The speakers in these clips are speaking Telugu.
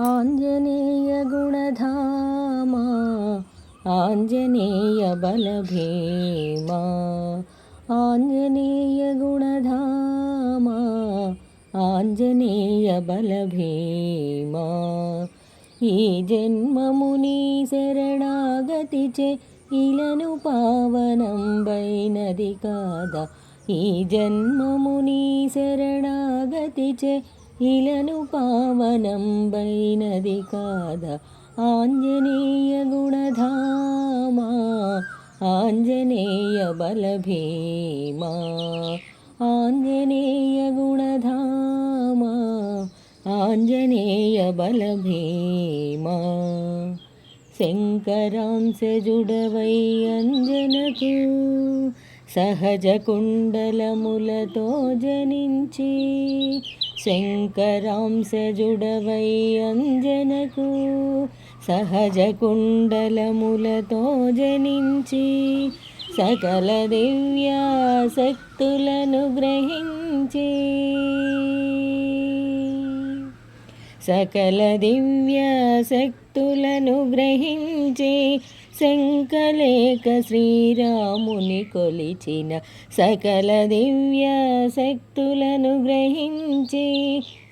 ఆంజనేయ గుణధామా ఆంజనేయ బలభీమా ఆంజనేయ గుణధామా ఆంజనేయ బలభీమా. ఈ జన్మముని శరణాగతి చే ఇలను పావనంబైనది కాదా? ఈ జన్మముని శరణాగతి చే ఇలను పావనంబైనది కాద? ఆంజనేయ గుణధామా ఆంజనేయ బలభీమా ఆంజనేయ గుణధామా ఆంజనేయ బలభీమా. శంకరాంశజుడవై అంజనకు సహజ కుండలములతో జనించి శంకరాంశజుడవై అంజనకు సహజ కుండలములతో జనించి సకల దివ్యాశక్తులను గ్రహించి సకల దివ్య శక్తులను గ్రహించి శంకలేక శ్రీరాముని కొలిచిన సకల దివ్య శక్తులను గ్రహించి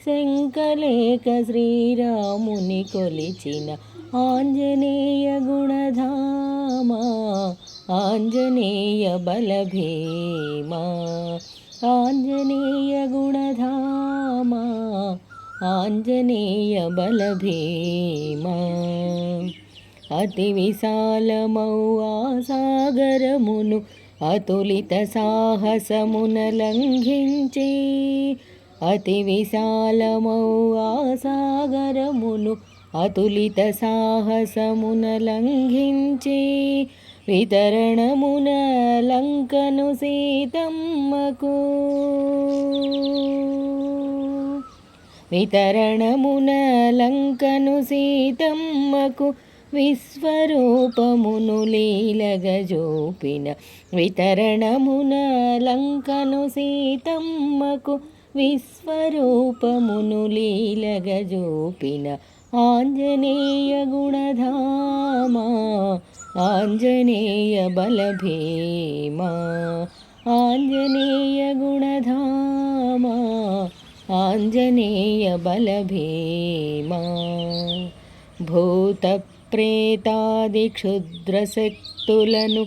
శంకలేక శ్రీరాముని కొలిచిన ఆంజనేయ గుణధామా ఆంజనేయ బలభీమా ఆంజనేయ గుణధామా ఆంజనేయ బలభీమా. అతి విశాలమౌ ఆ సాగరమును అతులిత సాహసమున లంఘించి అతి విశాలమౌ ఆ సాగరమును అతులిత సాహసమున లంఘించి వితరణమున లంకను సీతమ్మకు. వితరణమున లంకను సీతమ్మకు విశ్వరూపమును లీలగజోపిన. వితరణమున లంకను సీతమ్మకు విశ్వరూపమును లీలగజోపిన. ఆంజనేయ గుణధామా ఆంజనేయ బలభీమా ఆంజనేయ గుణధామా. ఆంజనేయ బలభీమా భూత ప్రేతాది క్షుద్రశక్తులను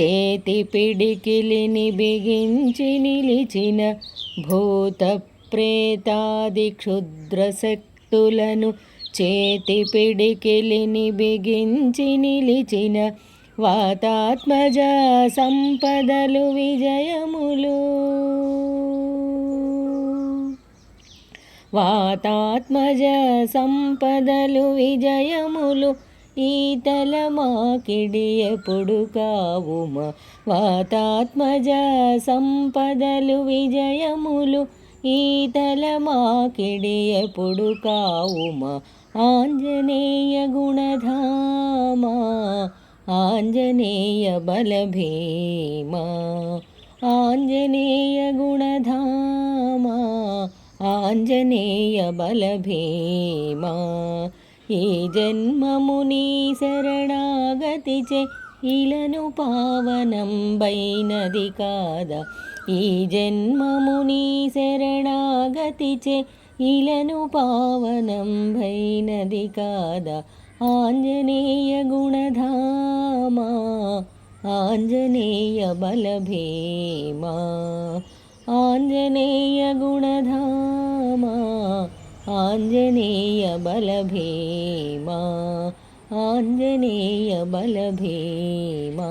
చేతి పిడికిలిని బిగించి నిలిచిన భూత ప్రేతాది క్షుద్రశక్తులను చేతి పిడికిలిని బిగించి నిలిచిన వాతాత్మజ సంపదలు విజయములు. వాతాత్మజ సంపదలు విజయములు ఈతల మాకిడి ఎప్పుడు కావుమ వాతాత్మజ సంపదలు విజయములు ఈతల మాకిడి ఎప్పుడు కావుమ ఆంజనేయ గుణధామా ఆంజనేయ బలభీమా ఆంజనేయ గుణధామా ఆంజనేయ బలభీమా ఈ జన్మముని శరణాగతిచే ఇలను పావనం బైనది కాదా. ఈ జన్మముని శరణాగతిచే ఇలను పావనం పావనంబైనది కాదా. ఆంజనేయ గుణధామా ఆంజనేయ బలభీమా ఆంజనేయ గుణధామా ఆంజనేయ బలభీమా ఆంజనేయ బలభీమా